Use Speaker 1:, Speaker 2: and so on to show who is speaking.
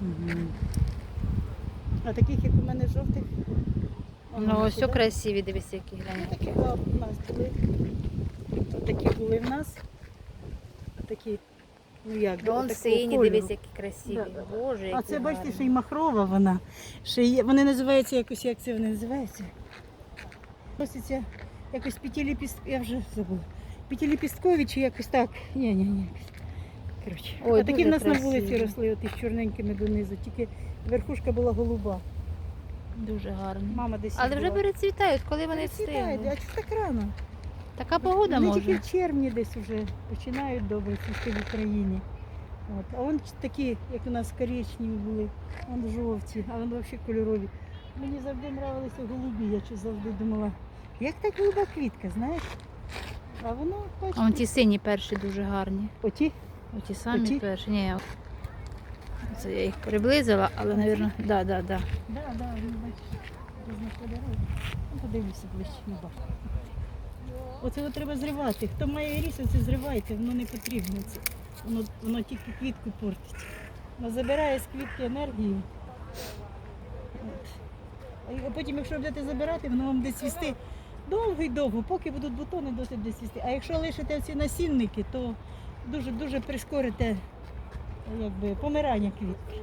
Speaker 1: Мгм. А таких, як у мене жовтих.
Speaker 2: Ну, ось все красиві, дивись, які глянь.
Speaker 1: Ну, такі да, у нас були. От такі були в нас. Такі, ну як,
Speaker 2: Вон сині, дивись, які красиві.
Speaker 1: Да, да, да.
Speaker 2: Боже, які
Speaker 1: А це бачите,
Speaker 2: гарні.
Speaker 1: ще й махрова вона. Ще є. Вони називаються якось, як це вони називаються? Носиться якось п'ятиліпісткові, я вже забула. П'ятиліпісткові чи якось так. Ні, ні, ні. Коротше.
Speaker 2: Ой,
Speaker 1: а такі в нас на вулиці росли, оті з чорненькими донизу, тільки верхушка була голуба.
Speaker 2: Дуже гарні.
Speaker 1: Мама десь.
Speaker 2: Але вже
Speaker 1: була.
Speaker 2: перецвітають, коли вони встигнуть.
Speaker 1: А чого так рано?
Speaker 2: Така погода
Speaker 1: Вони
Speaker 2: може.
Speaker 1: тільки в червні десь вже починають добре цвісти в Україні. От. А вон такі, як у нас коричневі були, вон жовті, а вони взагалі кольорові. Мені завжди нравилися голубі, я чи завжди думала, як та голуба квітка, знаєш? А воно,
Speaker 2: А вон ті сині перші дуже гарні.
Speaker 1: оті.
Speaker 2: Оті самі
Speaker 1: Оті?
Speaker 2: перші. Ні, це я їх приблизила, але, мабуть, да, да, да.
Speaker 1: Да, да, він бачиш, різнокольорові. Ну, подивлюся ближче на бак. Оце от треба зривати. Хто має ріс, оце зривайте, воно не потрібно. Це. Воно, воно тільки квітку портить. Воно забирає з квітки енергію. От. А потім, якщо будете забирати, воно вам буде цвісти довго і довго, поки будуть бутони досить буде цвісти. А якщо лишите ці насінники, то дуже-дуже прискорите якби, помирання квітки.